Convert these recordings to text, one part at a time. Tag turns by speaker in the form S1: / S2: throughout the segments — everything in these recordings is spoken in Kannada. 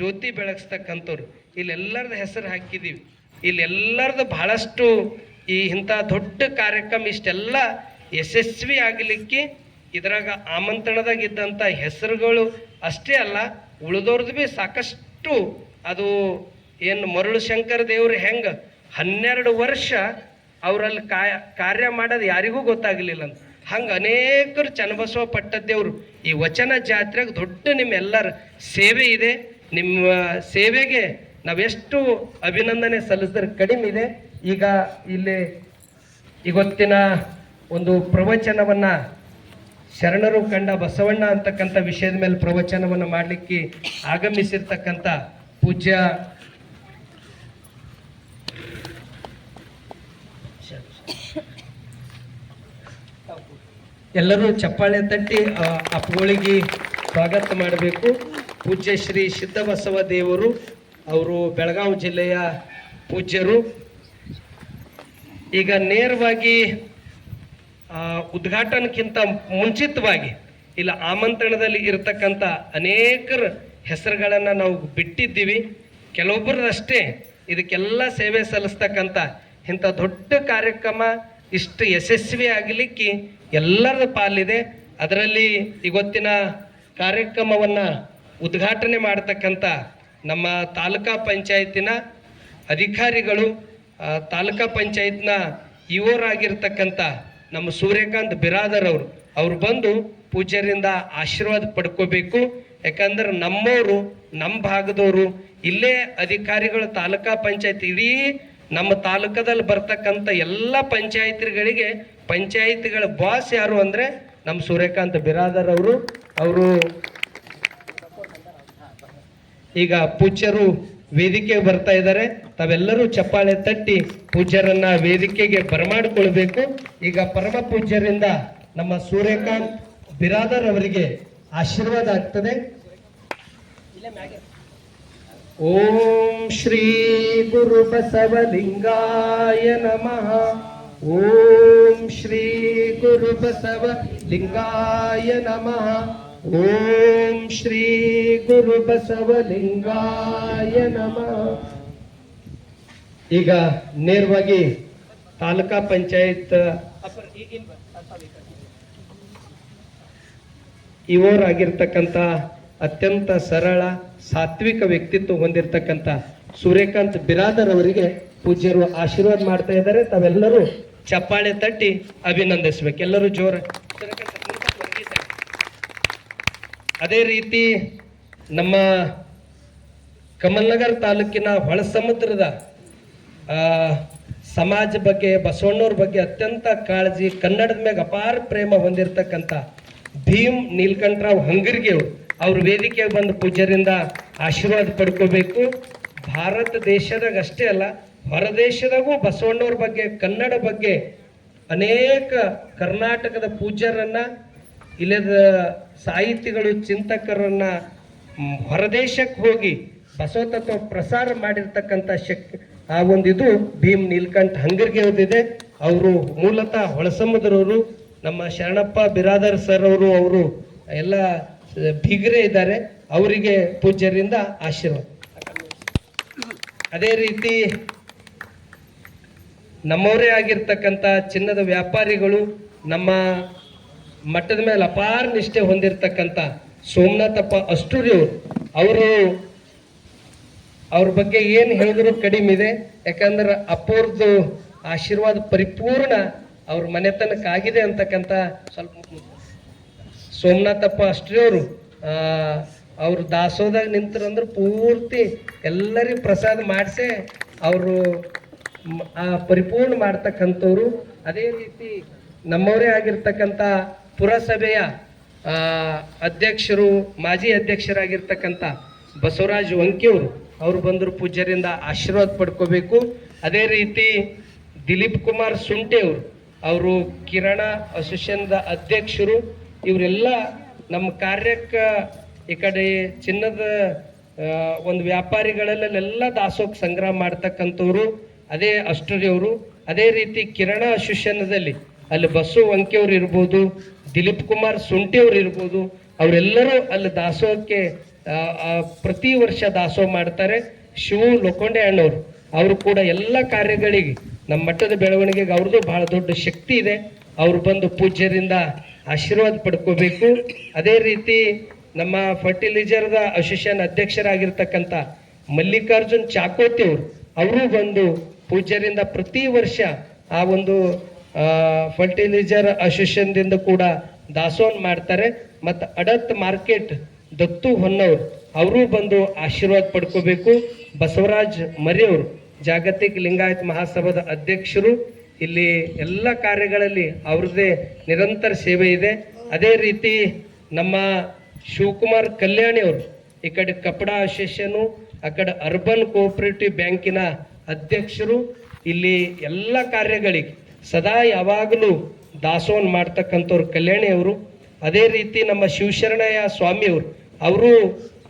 S1: ಜ್ಯೋತಿ ಬೆಳಗಿಸ್ತಕ್ಕಂಥವ್ರು. ಇಲ್ಲೆಲ್ಲರದ ಹೆಸರು ಹಾಕಿದ್ದೀವಿ ಇಲ್ಲೆಲ್ಲರದು ಬಹಳಷ್ಟು ಈ ಇಂಥ ದೊಡ್ಡ ಕಾರ್ಯಕ್ರಮ ಇಷ್ಟೆಲ್ಲ ಯಶಸ್ವಿ ಆಗಲಿಕ್ಕೆ ಇದ್ರಾಗ ಆಮಂತ್ರಣದಾಗ ಇದ್ದಂಥ ಹೆಸರುಗಳು ಅಷ್ಟೇ ಅಲ್ಲ ಉಳಿದವ್ರದ್ದು ಭೀ ಸಾಕಷ್ಟು ಅದು ಏನು ಮರಳು ಶಂಕರ ದೇವ್ರು ಹೆಂಗೆ ಹನ್ನೆರಡು ವರ್ಷ ಅವರಲ್ಲಿ ಕಾಯ ಕಾರ್ಯ ಮಾಡೋದು ಯಾರಿಗೂ ಗೊತ್ತಾಗಲಿಲ್ಲ ಅಂತ. ಹಂಗೆ ಅನೇಕರು ಚನ್ನಬಸವ ಪಟ್ಟದ್ದೇವರು ಈ ವಚನ ಜಾತ್ರೆಗೆ ದೊಡ್ಡ ನಿಮ್ಮೆಲ್ಲರ ಸೇವೆ ಇದೆ. ನಿಮ್ಮ ಸೇವೆಗೆ ನಾವೆಷ್ಟು ಅಭಿನಂದನೆ ಸಲ್ಲಿಸಿದ್ರೆ ಕಡಿಮೆ ಇದೆ. ಈಗ ಇಲ್ಲಿ ಇವತ್ತಿನ ಒಂದು ಪ್ರವಚನವನ್ನ ಶರಣರು ಕಂಡ ಬಸವಣ್ಣ ಅಂತಕ್ಕಂಥ ವಿಷಯದ ಮೇಲೆ ಪ್ರವಚನವನ್ನು ಮಾಡಲಿಕ್ಕೆ ಆಗಮಿಸಿರ್ತಕ್ಕಂಥ ಪೂಜ್ಯ ಎಲ್ಲರೂ ಚಪ್ಪಾಳೆ ತಟ್ಟಿ ಅಪ್ಪಗಳಿಗೆ ಸ್ವಾಗತ ಮಾಡಬೇಕು. ಪೂಜ್ಯ ಶ್ರೀ ಸಿದ್ದಬಸವ ದೇವರು ಅವರು ಬೆಳಗಾವಿ ಜಿಲ್ಲೆಯ ಪೂಜ್ಯರು. ಈಗ ನೇರವಾಗಿ ಉದ್ಘಾಟನಕ್ಕಿಂತ ಮುಂಚಿತವಾಗಿ ಇಲ್ಲ, ಆಮಂತ್ರಣದಲ್ಲಿ ಇರತಕ್ಕಂಥ ಅನೇಕರ ಹೆಸರುಗಳನ್ನು ನಾವು ಬಿಟ್ಟಿದ್ದೀವಿ. ಕೆಲವೊಬ್ಬರದಷ್ಟೇ ಇದಕ್ಕೆಲ್ಲ ಸೇವೆ ಸಲ್ಲಿಸ್ತಕ್ಕಂಥ ಇಂಥ ದೊಡ್ಡ ಕಾರ್ಯಕ್ರಮ ಇಷ್ಟು ಯಶಸ್ವಿ ಆಗಲಿಕ್ಕೆ ಎಲ್ಲರ ಪಾಲಿದೆ. ಅದರಲ್ಲಿ ಇವತ್ತಿನ ಕಾರ್ಯಕ್ರಮವನ್ನು ಉದ್ಘಾಟನೆ ಮಾಡತಕ್ಕಂಥ ನಮ್ಮ ತಾಲೂಕಾ ಪಂಚಾಯತಿನ ಅಧಿಕಾರಿಗಳು ತಾಲೂಕಾ ಪಂಚಾಯತ್ನ ಇವರಾಗಿರ್ತಕ್ಕಂಥ ನಮ್ಮ ಸೂರ್ಯಕಾಂತ್ ಬಿರಾದರ್ ಅವರು. ಅವ್ರು ಬಂದು ಪೂಜ್ಯರಿಂದ ಆಶೀರ್ವಾದ ಪಡ್ಕೋಬೇಕು. ಯಾಕಂದ್ರೆ ನಮ್ಮವರು ನಮ್ಮ ಭಾಗದವರು ಇಲ್ಲೇ ಅಧಿಕಾರಿಗಳು ತಾಲೂಕಾ ಪಂಚಾಯತ್ ಇಡೀ ನಮ್ಮ ತಾಲೂಕದಲ್ಲಿ ಬರ್ತಕ್ಕಂಥ ಎಲ್ಲ ಪಂಚಾಯತ್ಗಳಿಗೆ ಪಂಚಾಯತ್ಗಳ ಬಾಸ್ ಯಾರು ಅಂದರೆ ನಮ್ಮ ಸೂರ್ಯಕಾಂತ್ ಬಿರಾದರ್ ಅವರು. ಅವರು ಈಗ ಪೂಜ್ಯರು ವೇದಿಕೆಗೆ ಬರ್ತಾ ಇದ್ದಾರೆ. ತಾವೆಲ್ಲರೂ ಚಪ್ಪಾಳೆ ತಟ್ಟಿ ಪೂಜ್ಯರನ್ನ ವೇದಿಕೆಗೆ ಬರಮಾಡಿಕೊಳ್ಬೇಕು. ಈಗ ಪರಮ ಪೂಜ್ಯರಿಂದ ನಮ್ಮ ಸೂರ್ಯಕಾಂತ್ ಬಿರಾದರ್ ಅವರಿಗೆ ಆಶೀರ್ವಾದ ಆಗ್ತದೆ. ಓಂ ಶ್ರೀ ಗುರು ಬಸವಲಿಂಗಾಯ ನಮಃ. ಓಂ ಶ್ರೀ ಗುರು ಬಸವ ಲಿಂಗಾಯ ನಮಃ. ಓಂ ಶ್ರೀ ಗುರು ಬಸವಲಿಂಗಾಯ ನಮಃ. ಈಗ ನೇರವಾಗಿ ತಾಲೂಕಾ ಪಂಚಾಯತ್ ಇವರಾಗಿರ್ತಕ್ಕಂಥ ಅತ್ಯಂತ ಸರಳ ಸಾತ್ವಿಕ ವ್ಯಕ್ತಿತ್ವ ಹೊಂದಿರತಕ್ಕಂಥ ಸೂರ್ಯಕಾಂತ್ ಬಿರಾದರ್ ಅವರಿಗೆ ಪೂಜ್ಯರು ಆಶೀರ್ವಾದ ಮಾಡ್ತಾ ಇದ್ದಾರೆ. ತಾವೆಲ್ಲರೂ ಚಪ್ಪಾಳೆ ತಟ್ಟಿ ಅಭಿನಂದಿಸ್ಬೇಕು. ಎಲ್ಲರೂ ಜೋರ. ಅದೇ ರೀತಿ ನಮ್ಮ ಕಮಲ್ನಗರ್ ತಾಲೂಕಿನ ಹೊಳಸಮುದ್ರದ ಸಮುದ್ರದ ಸಮಾಜ ಬಗ್ಗೆ, ಬಸವಣ್ಣವ್ರ ಬಗ್ಗೆ ಅತ್ಯಂತ ಕಾಳಜಿ, ಕನ್ನಡದ ಮ್ಯಾಗ ಅಪಾರ ಪ್ರೇಮ ಹೊಂದಿರತಕ್ಕಂಥ ಭೀಮ್ ನೀಲ್ಕಂಠರಾವ್ ಹಂಗರ್ಗಿ ಅವರು. ವೇದಿಕೆಗೆ ಬಂದು ಪೂಜ್ಯರಿಂದ ಆಶೀರ್ವಾದ ಪಡ್ಕೋಬೇಕು. ಭಾರತ ದೇಶದಾಗ ಅಷ್ಟೇ ಅಲ್ಲ, ಹೊರದೇಶದಾಗೂ ಬಸವಣ್ಣವ್ರ ಬಗ್ಗೆ, ಕನ್ನಡ ಬಗ್ಗೆ ಅನೇಕ ಕರ್ನಾಟಕದ ಪೂಜ್ಯರನ್ನ ಇಲ್ಲದ ಸಾಹಿತಿಗಳು, ಚಿಂತಕರನ್ನ ಹೊರದೇಶಕ್ಕೆ ಹೋಗಿ ಬಸವತತ್ವ ಪ್ರಸಾರ ಮಾಡಿರ್ತಕ್ಕಂಥ ಶಕ್ತಿ, ಆ ಒಂದು ಇದು ಭೀಮ್ ನೀಲ್ಕಂಠ ಹಂಗರ್ಗೆ ಹೋದಿದೆ ಅವರು ಮೂಲತಃ ಹೊಳಸಮುದ್ರವರು ನಮ್ಮ ಶರಣಪ್ಪ ಬಿರಾದರ್ ಸರ್ ಅವರು ಅವರು ಎಲ್ಲ ಬಿಗ್ರೆ ಇದ್ದಾರೆ. ಅವರಿಗೆ ಪೂಜ್ಯರಿಂದ ಆಶೀರ್ವಾದ. ಅದೇ ರೀತಿ ನಮ್ಮವರೇ ಆಗಿರ್ತಕ್ಕಂಥ ಚಿನ್ನದ ವ್ಯಾಪಾರಿಗಳು, ನಮ್ಮ ಮಟ್ಟದ ಮೇಲೆ ಅಪಾರ ನಿಷ್ಠೆ ಹೊಂದಿರತಕ್ಕಂಥ ಸೋಮನಾಥಪ್ಪ ಅಷ್ಟೂರಿಯವರು ಅವರು. ಅವರು ಬಗ್ಗೆ ಏನು ಹೇಳಿದ್ರು ಕಡಿಮೆ ಇದೆ. ಯಾಕಂದ್ರೆ ಅಪ್ಪವ್ರದ್ದು ಆಶೀರ್ವಾದ ಪರಿಪೂರ್ಣ ಅವ್ರ ಮನೆತನಕ್ಕಾಗಿದೆ ಅಂತಕ್ಕಂಥ ಸ್ವಲ್ಪ ಸೋಮನಾಥಪ್ಪ ಅಷ್ಟ್ರಿಯವರು ಅವ್ರು. ದಾಸೋದಾಗ ನಿಂತರಂದ್ರೆ ಪೂರ್ತಿ ಎಲ್ಲರಿಗೂ ಪ್ರಸಾದ ಮಾಡಿಸೆ ಅವರು ಪರಿಪೂರ್ಣ ಮಾಡ್ತಕ್ಕಂಥವ್ರು. ಅದೇ ರೀತಿ ನಮ್ಮವರೇ ಆಗಿರ್ತಕ್ಕಂಥ ಪುರಸಭೆಯ ಅಧ್ಯಕ್ಷರು, ಮಾಜಿ ಅಧ್ಯಕ್ಷರಾಗಿರ್ತಕ್ಕಂಥ ಬಸವರಾಜ್ ವಂಕಿಯವರು ಅವರು ಬಂದರು ಪೂಜ್ಯರಿಂದ ಆಶೀರ್ವಾದ ಪಡ್ಕೋಬೇಕು. ಅದೇ ರೀತಿ ದಿಲೀಪ್ ಕುಮಾರ್ ಸುಂಟೆ ಅವರು ಅವರು ಕಿರಣ ಅಸೋಸಿಯೇಷನ್ದ ಅಧ್ಯಕ್ಷರು, ಇವರೆಲ್ಲ ನಮ್ಮ ಕಾರ್ಯಕ್ಕೆ ಈ ಕಡೆ ಚಿನ್ನದ ಒಂದು ವ್ಯಾಪಾರಿಗಳಲ್ಲೆಲ್ಲ ದಾಸೋಹ ಸಂಗ್ರಹ ಮಾಡ್ತಕ್ಕಂಥವ್ರು, ಅದೇ ಅಷ್ಟರಿಯವರು. ಅದೇ ರೀತಿ ಕಿರಣ ಅಸೋಸಿಯೇಷನ್ದಲ್ಲಿ ಅಲ್ಲಿ ಬಸ್ಸು ವಂಕಿಯವ್ರು ಇರ್ಬೋದು ದಿಲೀಪ್ ಕುಮಾರ್ ಸುಂಟಿಯವರು ಇರ್ಬೋದು, ಅವರೆಲ್ಲರೂ ಅಲ್ಲಿ ದಾಸೋಹಕ್ಕೆ ಪ್ರತಿ ವರ್ಷ ದಾಸೋಹ ಮಾಡ್ತಾರೆ. ಶಿವು ಲೋಕೊಂಡೆ ಅಣ್ಣವ್ರು, ಅವರು ಕೂಡ ಎಲ್ಲ ಕಾರ್ಯಗಳಿಗೆ, ನಮ್ಮ ಮಟ್ಟದ ಬೆಳವಣಿಗೆಗೆ ಅವ್ರದ್ದು ಬಹಳ ದೊಡ್ಡ ಶಕ್ತಿ ಇದೆ. ಅವರು ಬಂದು ಪೂಜ್ಯರಿಂದ ಆಶೀರ್ವಾದ ಪಡ್ಕೋಬೇಕು. ಅದೇ ರೀತಿ ನಮ್ಮ ಫರ್ಟಿಲೈಜರ್ದ ಅಸೋಸಿಯೇಷನ್ ಅಧ್ಯಕ್ಷರಾಗಿರ್ತಕ್ಕಂಥ ಮಲ್ಲಿಕಾರ್ಜುನ್ ಚಾಕೋತಿ ಅವರು ಅವರು ಬಂದು ಪೂಜ್ಯರಿಂದ ಪ್ರತಿ ವರ್ಷ ಆ ಒಂದು ಫರ್ಟಿಲೈಸರ್ ಅಸೋಸಿಯೇಷನ್ದಿಂದ ಕೂಡ ದಾಸೋಹನ ಮಾಡ್ತಾರೆ. ಮತ್ತು ಅಡತ್ ಮಾರ್ಕೆಟ್ ದತ್ತು ಹೊನ್ನವ್ರು ಅವರು ಬಂದು ಆಶೀರ್ವಾದ ಪಡ್ಕೋಬೇಕು. ಬಸವರಾಜ್ ಮರಿಯವರು, ಜಾಗತಿಕ ಲಿಂಗಾಯತ್ ಮಹಾಸಭಾದ ಅಧ್ಯಕ್ಷರು, ಇಲ್ಲಿ ಎಲ್ಲ ಕಾರ್ಯಗಳಲ್ಲಿ ಅವ್ರದ್ದೇ ನಿರಂತರ ಸೇವೆ ಇದೆ. ಅದೇ ರೀತಿ ನಮ್ಮ ಶಿವಕುಮಾರ್ ಕಲ್ಯಾಣಿ ಅವರು, ಈ ಕಡೆ ಕಪಡ ಅಸೋಸಿಯೇಷನು ಆ ಕಡೆ ಅರ್ಬನ್ ಕೋಆಪರೇಟಿವ್ ಬ್ಯಾಂಕಿನ ಅಧ್ಯಕ್ಷರು, ಇಲ್ಲಿ ಎಲ್ಲ ಕಾರ್ಯಗಳಿಗೆ ಸದಾ ಯಾವಾಗಲೂ ದಾಸೋಹನ್ ಮಾಡ್ತಕ್ಕಂಥವ್ರು ಕಲ್ಯಾಣಿಯವರು, ಅದೇ ರೀತಿ ನಮ್ಮ ಶಿವಶರಣಯ್ಯ ಸ್ವಾಮಿಯವರು. ಅವರು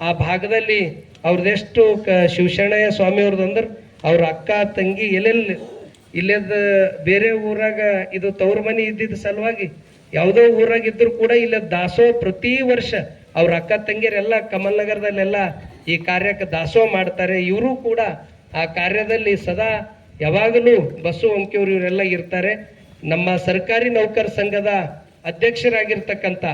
S1: ಆ ಭಾಗದಲ್ಲಿ ಅವ್ರದ್ದೆಷ್ಟು ಕ ಶಿವಶರಣಯ್ಯ ಸ್ವಾಮಿಯವ್ರದ್ದು ಅಂದ್ರೆ ಅವ್ರ ಅಕ್ಕ, ತಂಗಿ ಎಲ್ಲೆಲ್ಲಿ ಇಲ್ಲದ ಬೇರೆ ಊರಾಗ ಇದು ತವ್ರ ಮನೆ ಇದ್ದಿದ್ದ ಸಲುವಾಗಿ ಯಾವುದೋ ಊರಾಗ ಇದ್ದರೂ ಕೂಡ ಇಲ್ಲ ದಾಸೋಹ ಪ್ರತಿ ವರ್ಷ ಅವ್ರ ಅಕ್ಕ, ತಂಗಿಯರೆಲ್ಲ ಕಮಲ್ ನಗರದಲ್ಲೆಲ್ಲ ಈ ಕಾರ್ಯಕ್ಕೆ ದಾಸೋಹ ಮಾಡ್ತಾರೆ. ಇವರು ಕೂಡ ಆ ಕಾರ್ಯದಲ್ಲಿ ಸದಾ ಯಾವಾಗಲೂ ಬಸ್ಸು ಹೊಂಕಿಯವರು ಇವರೆಲ್ಲ ಇರ್ತಾರೆ. ನಮ್ಮ ಸರ್ಕಾರಿ ನೌಕರ ಸಂಘದ ಅಧ್ಯಕ್ಷರಾಗಿರ್ತಕ್ಕಂಥ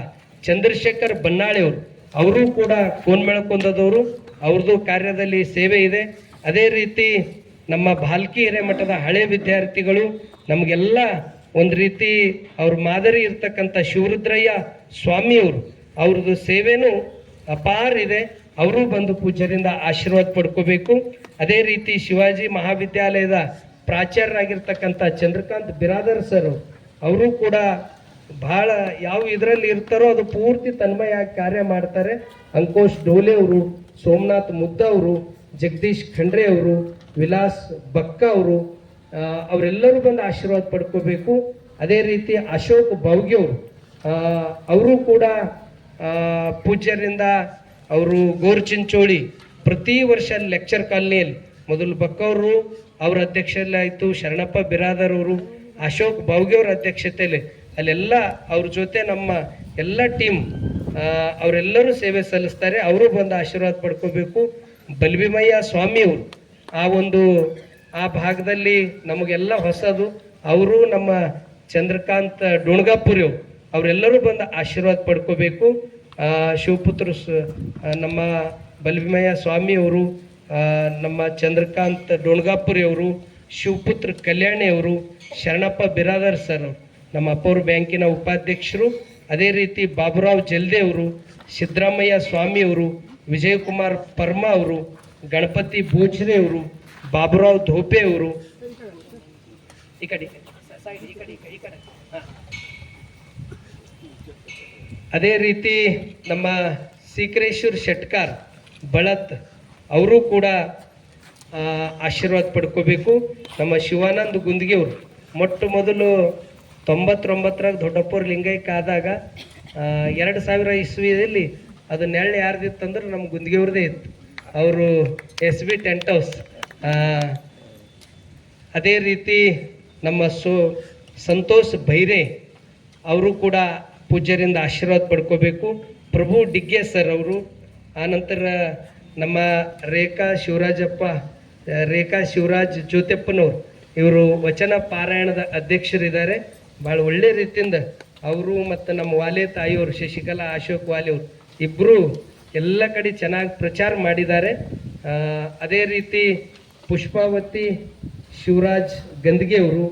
S1: ಚಂದ್ರಶೇಖರ್ ಬನ್ನಾಳೆಯವರು ಅವರು. ಕೂಡ ಫೋನ್ ಮೇಳಕೊಂದದವರು ಅವ್ರದ್ದು ಕಾರ್ಯದಲ್ಲಿ ಸೇವೆ ಇದೆ. ಅದೇ ರೀತಿ ನಮ್ಮ ಭಾಲ್ಕಿ ಹಿರೇಮಠದ ಹಳೆ ವಿದ್ಯಾರ್ಥಿಗಳು ನಮಗೆಲ್ಲ ಒಂದು ರೀತಿ ಅವ್ರ ಮಾದರಿ ಇರ್ತಕ್ಕಂಥ ಶಿವರುದ್ರಯ್ಯ ಸ್ವಾಮಿಯವರು ಅವ್ರದ್ದು ಸೇವೆನೂ ಅಪಾರ ಇದೆ. ಅವರು ಬಂದು ಪೂಜ್ಯರಿಂದ ಆಶೀರ್ವಾದ ಪಡ್ಕೋಬೇಕು. ಅದೇ ರೀತಿ ಶಿವಾಜಿ ಮಹಾವಿದ್ಯಾಲಯದ ಪ್ರಾಚಾರ್ಯರಾಗಿರ್ತಕ್ಕಂಥ ಚಂದ್ರಕಾಂತ್ ಬಿರಾದರ್ ಸರ್ ಅವರು ಕೂಡ ಬಹಳ ಯಾವ ಇದರಲ್ಲಿ ಇರ್ತಾರೋ ಅದು ಪೂರ್ತಿ ತನ್ಮಯಾಗಿ ಕಾರ್ಯ ಮಾಡ್ತಾರೆ. ಅಂಕೋಶ್ ಡೋಲೆ ಅವರು, ಸೋಮನಾಥ್ ಮುದ್ದ ಅವರು, ಜಗದೀಶ್ ಖಂಡ್ರೆ ಅವರು, ವಿಲಾಸ್ ಬಕ್ಕ ಅವರು ಅವರೆಲ್ಲರೂ ಬಂದು ಆಶೀರ್ವಾದ ಪಡ್ಕೋಬೇಕು. ಅದೇ ರೀತಿ ಅಶೋಕ್ ಬೌಗಿ ಅವರು ಅವರು ಕೂಡ ಪೂಜ್ಯರಿಂದ ಅವರು ಗೋರ್ಚಿಂಚೋಳಿ ಪ್ರತಿ ವರ್ಷ ಲೆಕ್ಚರ್ ಕಾಲನಿಯಲ್ಲಿ ಮೊದಲು ಬಕ್ಕವರು ಅವ್ರ ಅಧ್ಯಕ್ಷತೆಯಲ್ಲಿ ಆಯಿತು, ಶರಣಪ್ಪ ಬಿರಾದರ್ ಅವರು, ಅಶೋಕ್ ಬಾವ್ಗೆ ಅಧ್ಯಕ್ಷತೆಯಲ್ಲಿ ಅಲ್ಲೆಲ್ಲ ಅವ್ರ ಜೊತೆ ನಮ್ಮ ಎಲ್ಲ ಟೀಮ್ ಅವರೆಲ್ಲರೂ ಸೇವೆ ಸಲ್ಲಿಸ್ತಾರೆ. ಅವರು ಬಂದು ಆಶೀರ್ವಾದ ಪಡ್ಕೋಬೇಕು. ಬಲ್ಬಿಮಯ್ಯ ಸ್ವಾಮಿಯವರು ಆ ಒಂದು, ಆ ಭಾಗದಲ್ಲಿ ನಮಗೆಲ್ಲ ಹೊಸದು. ಅವರು ನಮ್ಮ ಚಂದ್ರಕಾಂತ್ ಡೋಣ್ಗಾಪುರಿ ಅವರು, ಅವರೆಲ್ಲರೂ ಬಂದು ಆಶೀರ್ವಾದ ಪಡ್ಕೋಬೇಕು. ಶಿವಪುತ್ರ ನಮ್ಮ ಬಲ್ವಿಮಯ್ಯ ಸ್ವಾಮಿಯವರು ನಮ್ಮ ಚಂದ್ರಕಾಂತ್ ಡೋಣ್ಗಾಪುರಿ ಅವರು, ಶಿವಪುತ್ರ ಕಲ್ಯಾಣಿ ಅವರು, ಶರಣಪ್ಪ ಬಿರಾದರ್ ಸರ್, ನಮ್ಮ ಅಪ್ಪವ್ರ ಬ್ಯಾಂಕಿನ ಉಪಾಧ್ಯಕ್ಷರು, ಅದೇ ರೀತಿ ಬಾಬುರಾವ್ ಜಲ್ದೇವರು ಸಿದ್ದರಾಮಯ್ಯ ಸ್ವಾಮಿಯವರು ವಿಜಯಕುಮಾರ್ ಪರ್ಮಾ ಅವರು, ಗಣಪತಿ ಭೋಜ್ರೆ ಅವರು, ಬಾಬುರಾವ್ ಧೋಪೆ ಅವರು. ಈ ಕಡೆ. ಅದೇ ರೀತಿ ನಮ್ಮ ಸೀಕರೇಶ್ವರ್ ಶೆಟ್ಕಾರ್ ಬಳತ್, ಅವರು ಕೂಡ ಆಶೀರ್ವಾದ ಪಡ್ಕೋಬೇಕು. ನಮ್ಮ ಶಿವಾನಂದ್ ಗುಂದಿಗೆಯವರು, ಮೊಟ್ಟ ಮೊದಲು ತೊಂಬತ್ತೊಂಬತ್ತರಾಗ ದೊಡ್ಡಪ್ಪವ್ರ ಲಿಂಗೈಕ್ಯ ಆದಾಗ ಎರಡು ಸಾವಿರ ಇಸ್ವಿಯಲ್ಲಿ ಅದು ನೆರಳು ಯಾರ್ದಿತ್ತಂದ್ರೆ ನಮ್ಮ ಗುಂದಿಗೆಯವ್ರದ್ದೇ ಇತ್ತು. ಅವರು ಎಸ್ ಬಿ ಟೆಂಟ್ ಹೌಸ್ ಅದೇ ರೀತಿ ನಮ್ಮ ಸೋ, ಸಂತೋಷ್ ಭೈರೆ ಅವರು ಕೂಡ ಪೂಜ್ಯರಿಂದ ಆಶೀರ್ವಾದ ಪಡ್ಕೋಬೇಕು. ಪ್ರಭು ಡಿಗ್ಗೆ ಸರ್ ಅವರು ಆನಂತರ ನಮ್ಮ ರೇಖಾ ಶಿವರಾಜಪ್ಪ ರೇಖಾ ಶಿವರಾಜ್ ಜ್ಯೋತಿಪ್ಪನವ್ರು ಇವರು ವಚನ ಪಾರಾಯಣದ ಅಧ್ಯಕ್ಷರಿದ್ದಾರೆ. ಭಾಳ ಒಳ್ಳೆ ರೀತಿಯಿಂದ ಅವರು ಮತ್ತು ನಮ್ಮ ವಾಲೆ ತಾಯಿಯವರು, ಶಶಿಕಲಾ ಅಶೋಕ್ ವಾಲೆ ಅವರು ಇಬ್ಬರು ಎಲ್ಲ ಕಡೆ ಚೆನ್ನಾಗಿ ಪ್ರಚಾರ ಮಾಡಿದ್ದಾರೆ. ಅದೇ ರೀತಿ ಪುಷ್ಪಾವತಿ ಶಿವರಾಜ್ ಗಂದ್ಗೆ ಅವರು,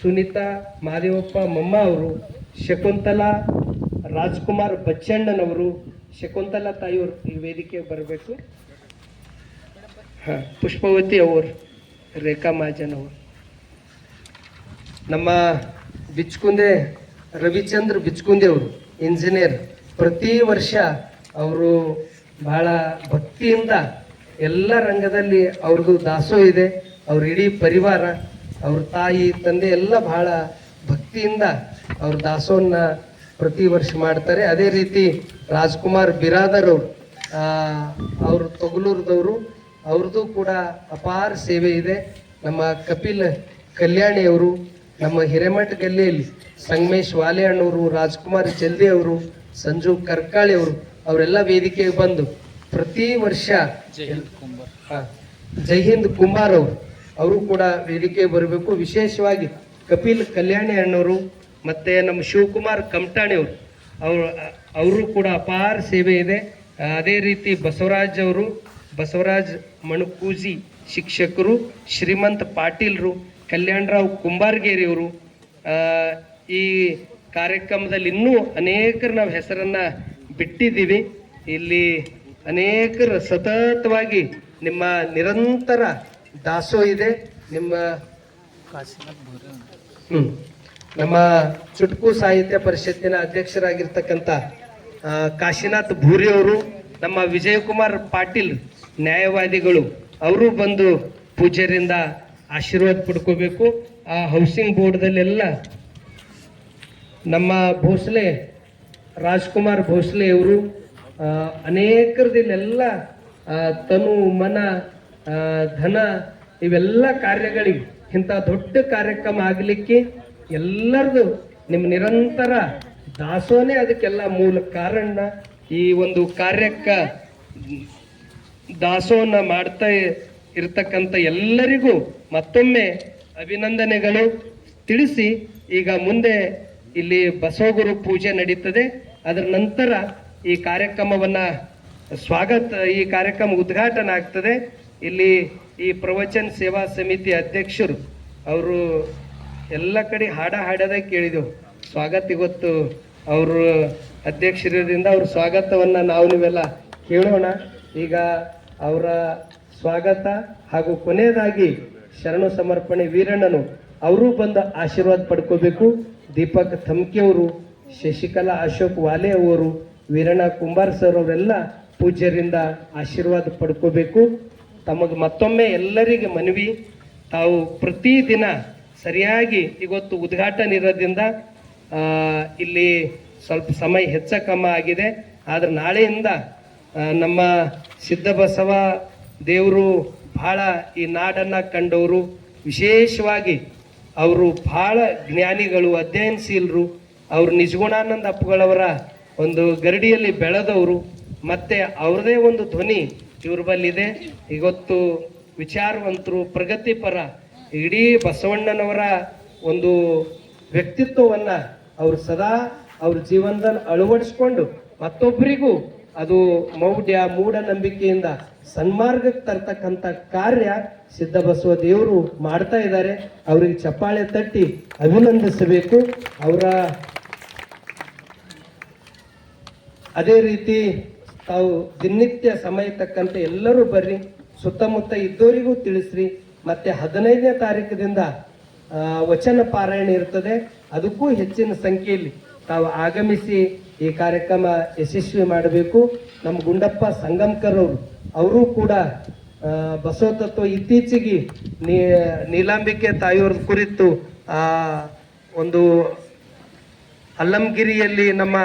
S1: ಸುನೀತಾ ಮಾದೇವಪ್ಪ ಮಮ್ಮ ಅವರು, ಶಕುಂತಲಾ ರಾಜ್ಕುಮಾರ್ ಬಚ್ಚಣ್ಣನವರು ಶಕುಂತಲಾ ತಾಯಿಯವರು ಈ ವೇದಿಕೆಗೆ ಬರಬೇಕು. ಹಾಂ, ಪುಷ್ಪವತಿ ಅವರು, ರೇಖಾ ಮಹಾಜನ್ ಅವರು. ನಮ್ಮ ಬಿಚ್ಕುಂದೆ ರವಿಚಂದ್ರ ಬಿಚ್ಕುಂದೆ ಅವರು ಇಂಜಿನಿಯರ್ ಪ್ರತಿ ವರ್ಷ ಅವರು ಬಹಳ ಭಕ್ತಿಯಿಂದ ಎಲ್ಲ ರಂಗದಲ್ಲಿ ಅವ್ರದ್ದು ದಾಸೋ ಇದೆ. ಅವ್ರ ಇಡೀ ಪರಿವಾರ, ಅವ್ರ ತಾಯಿ, ತಂದೆ ಎಲ್ಲ ಬಹಳ ಭಕ್ತಿಯಿಂದ ಅವ್ರ ದಾಸೋನ್ನ ಪ್ರತಿ ವರ್ಷ ಮಾಡ್ತಾರೆ. ಅದೇ ರೀತಿ ರಾಜ್ಕುಮಾರ್ ಬಿರಾದರ್ ಅವರು. ಅವರು ತೊಗಲೂರದವರು ಅವ್ರದ್ದು ಕೂಡ ಅಪಾರ ಸೇವೆ ಇದೆ. ನಮ್ಮ ಕಪಿಲ್ ಕಲ್ಯಾಣಿ ಅವರು ನಮ್ಮ ಹಿರೇಮಠ ಗಲ್ಲಿಯಲ್ಲಿ ಸಂಗಮೇಶ್ ವಾಲೆ ಅಣ್ಣವರು ರಾಜ್ಕುಮಾರ್ ಜಲ್ದಿ ಅವರು ಸಂಜು ಕರ್ಕಾಳಿ ಅವರು ಅವರೆಲ್ಲ ವೇದಿಕೆಗೆ ಬಂದು ಪ್ರತಿ ವರ್ಷ ಹಾ, ಜೈ ಹಿಂದ್ ಕುಮಾರ್ ಅವರು. ಅವರು ಕೂಡ ವೇದಿಕೆ ಬರಬೇಕು. ವಿಶೇಷವಾಗಿ ಕಪಿಲ್ ಕಲ್ಯಾಣಿ ಅಣ್ಣವರು ಮತ್ತೆ ನಮ್ಮ ಶಿವಕುಮಾರ್ ಕಮಟಾಣಿ ಅವರು ಅವರು ಕೂಡ ಅಪಾರ ಸೇವೆ ಇದೆ. ಅದೇ ರೀತಿ ಬಸವರಾಜ್ ಅವರು ಬಸವರಾಜ್ ಮಣಕೂಜಿ ಶಿಕ್ಷಕರು ಶ್ರೀಮಂತ ಪಾಟೀಲ್ರು ಕಲ್ಯಾಣರಾವ್ ಕುಂಬಾರ್ಗೇರಿಯವರು ಈ ಕಾರ್ಯಕ್ರಮದಲ್ಲಿ ಇನ್ನೂ ಅನೇಕರು ನಾವು ಹೆಸರನ್ನು ಬಿಟ್ಟಿದ್ದೀವಿ. ಇಲ್ಲಿ ಅನೇಕರು ಸತತವಾಗಿ ನಿಮ್ಮ ನಿರಂತರ ದಾಸೋ ಇದೆ. ನಿಮ್ಮ ಹ್ಮ್. ನಮ್ಮ ಚುಟುಕು ಸಾಹಿತ್ಯ ಪರಿಷತ್ತಿನ ಅಧ್ಯಕ್ಷರಾಗಿರ್ತಕ್ಕಂಥ ಕಾಶಿನಾಥ್ ಭೂರಿ ಅವರು, ನಮ್ಮ ವಿಜಯಕುಮಾರ್ ಪಾಟೀಲ್ ನ್ಯಾಯವಾದಿಗಳು, ಅವರು ಬಂದು ಪೂಜ್ಯರಿಂದ ಆಶೀರ್ವಾದ ಪಡ್ಕೋಬೇಕು. ಆ ಹೌಸಿಂಗ್ ಬೋರ್ಡ್ದಲ್ಲೆಲ್ಲ ನಮ್ಮ ಭೋಸ್ಲೆ, ರಾಜ್ಕುಮಾರ್ ಭೋಸ್ಲೆ ಅವರು ಅನೇಕರದಿಲ್ಲೆಲ್ಲ ತನು, ಮನ ಧನ, ಇವೆಲ್ಲ ಕಾರ್ಯಗಳಿಗೆ ಇಂಥ ದೊಡ್ಡ ಕಾರ್ಯಕ್ರಮ ಆಗಲಿಕ್ಕೆ ಎಲ್ಲರದು ನಿಮ್ಮ ನಿರಂತರ ದಾಸೋನೇ ಅದಕ್ಕೆಲ್ಲ ಮೂಲ ಕಾರಣ ಈ ಒಂದು ಕಾರ್ಯಕ್ಕೆ ದಾಸೋನ ಮಾಡ್ತಾ ಇರ್ತಕ್ಕಂಥ ಎಲ್ಲರಿಗೂ ಮತ್ತೊಮ್ಮೆ ಅಭಿನಂದನೆಗಳು. ತಿಳಿಸಿ, ಈಗ ಮುಂದೆ ಇಲ್ಲಿ ಬಸವಗುರು ಪೂಜೆ ನಡೀತದೆ. ಅದರ ನಂತರ ಈ ಕಾರ್ಯಕ್ರಮವನ್ನ ಸ್ವಾಗತ, ಈ ಕಾರ್ಯಕ್ರಮ ಉದ್ಘಾಟನೆ ಆಗ್ತದೆ. ಇಲ್ಲಿ ಈ ಪ್ರವಚನ ಸೇವಾ ಸಮಿತಿ ಅಧ್ಯಕ್ಷರು, ಅವರು ಎಲ್ಲ ಕಡೆ ಹಾಡ ಹಾಡದೇ ಕೇಳಿದೆವು. ಸ್ವಾಗತ ಇವತ್ತು ಅವರು ಅಧ್ಯಕ್ಷರಿಂದ ಅವ್ರ ಸ್ವಾಗತವನ್ನ ನಾವು ನೀವೆಲ್ಲ ಕೇಳೋಣ. ಈಗ ಅವರ ಸ್ವಾಗತ ಹಾಗೂ ಕೊನೆಯದಾಗಿ ಶರಣು ಸಮರ್ಪಣೆ ವೀರಣ್ಣನು ಅವರು ಬಂದು ಆಶೀರ್ವಾದ ಪಡ್ಕೋಬೇಕು. ದೀಪಕ್ ಥಮ್ಕೆ ಅವರು, ಶಶಿಕಲಾ ಅಶೋಕ್ ವಾಲೆ ಅವರು, ವೀರಣ್ಣ ಕುಂಬಾರ್ ಸರ್ ಅವರೆಲ್ಲ ಪೂಜ್ಯರಿಂದ ಆಶೀರ್ವಾದ ಪಡ್ಕೋಬೇಕು. ತಮಗೆ ಮತ್ತೊಮ್ಮೆ ಎಲ್ಲರಿಗೆ ಮನವಿ. ತಾವು ಪ್ರತಿದಿನ ಸರಿಯಾಗಿ ಇವತ್ತು ಉದ್ಘಾಟನೆ ಇರೋದ್ರಿಂದ ಇಲ್ಲಿ ಸ್ವಲ್ಪ ಸಮಯ ಹೆಚ್ಚ ಕಮ್ಮ ಆಗಿದೆ. ಆದ್ರೆ ನಾಳೆಯಿಂದ ನಮ್ಮ ಸಿದ್ಧಬಸವ ದೇವರು ಬಹಳ ಈ ನಾಡನ್ನ ಕಂಡವರು. ವಿಶೇಷವಾಗಿ ಅವರು ಬಹಳ ಜ್ಞಾನಿಗಳು, ಅಧ್ಯಯನಶೀಲರು. ಅವರು ನಿಜಗುಣಾನಂದ ಅಪ್ಪುಗಳವರ ಒಂದು ಗರಡಿಯಲ್ಲಿ ಬೆಳೆದವರು. ಮತ್ತೆ ಅವ್ರದೇ ಒಂದು ಧ್ವನಿ ಇವ್ರ ಬಲ್ಲಿದೆ. ಇವತ್ತು ವಿಚಾರವಂತರು, ಪ್ರಗತಿಪರ ಇಡೀ ಬಸವಣ್ಣನವರ ಒಂದು ವ್ಯಕ್ತಿತ್ವವನ್ನ ಅವರು ಸದಾ ಅವ್ರ ಜೀವನದಲ್ಲಿ ಅಳವಡಿಸ್ಕೊಂಡು ಮತ್ತೊಬ್ಬರಿಗೂ ಅದು ಮೌಢ್ಯ, ಮೂಢನಂಬಿಕೆಯಿಂದ ಸನ್ಮಾರ್ಗಕ್ಕೆ ತರ್ತಕ್ಕಂಥ ಕಾರ್ಯ ಸಿದ್ಧಬಸವ ದೇವರು ಮಾಡ್ತಾ ಇದ್ದಾರೆ. ಅವರಿಗೆ ಚಪ್ಪಾಳೆ ತಟ್ಟಿ ಅಭಿನಂದಿಸಬೇಕು. ಅವರ ಅದೇ ರೀತಿ ತಾವು ದಿನನಿತ್ಯ ಸಮಯ ತಕ್ಕಂತೆ ಎಲ್ಲರೂ ಬರ್ರಿ. ಸುತ್ತಮುತ್ತ ಇದ್ದವರಿಗೂ ತಿಳಿಸ್ರಿ. ಮತ್ತೆ ಹದಿನೈದನೇ ತಾರೀಕಿನಿಂದ ವಚನ ಪಾರಾಯಣ ಇರ್ತದೆ. ಅದಕ್ಕೂ ಹೆಚ್ಚಿನ ಸಂಖ್ಯೆಯಲ್ಲಿ ತಾವು ಆಗಮಿಸಿ ಈ ಕಾರ್ಯಕ್ರಮ ಯಶಸ್ವಿ ಮಾಡಬೇಕು. ನಮ್ಮ ಗುಂಡಪ್ಪ ಸಂಗಮ್ಕರ್ ಅವರು ಅವರು ಕೂಡ ಆ, ಬಸವ ತತ್ವ ಇತ್ತೀಚೆಗೆ ನೀಲಾಂಬಿಕೆ ತಾಯಿಯವ್ರ ಕುರಿತು ಒಂದು ಅಲ್ಲಂಗಿರಿಯಲ್ಲಿ ನಮ್ಮ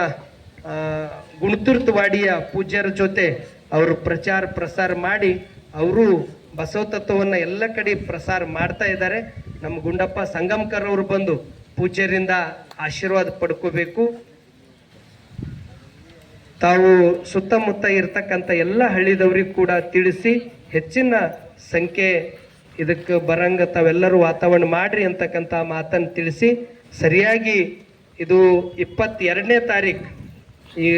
S1: ಗುಣತುರ್ತವಾಡಿಯ ಪೂಜ್ಯರ ಜೊತೆ ಅವರು ಪ್ರಚಾರ ಪ್ರಸಾರ ಮಾಡಿ ಅವರು ಬಸವ ತತ್ವವನ್ನು ಎಲ್ಲ ಕಡೆ ಪ್ರಸಾರ ಮಾಡ್ತಾ ಇದ್ದಾರೆ. ನಮ್ಮ ಗುಂಡಪ್ಪ ಸಂಗಮ್ಕರ್ ಅವರು ಬಂದು ಪೂಜ್ಯರಿಂದ ಆಶೀರ್ವಾದ ಪಡ್ಕೋಬೇಕು. ತಾವು ಸುತ್ತಮುತ್ತ ಇರ್ತಕ್ಕಂಥ ಎಲ್ಲ ಹಳ್ಳಿದವ್ರಿಗೆ ಕೂಡ ತಿಳಿಸಿ ಹೆಚ್ಚಿನ ಸಂಖ್ಯೆ ಇದಕ್ಕೆ ಬರಂಗ ತಾವೆಲ್ಲರೂ ವಾತಾವರಣ ಮಾಡ್ರಿ ಅಂತಕ್ಕಂಥ ಮಾತನ್ನು ತಿಳಿಸಿ ಸರಿಯಾಗಿ ಇದು ಇಪ್ಪತ್ತೆರಡನೇ ತಾರೀಕು ಈ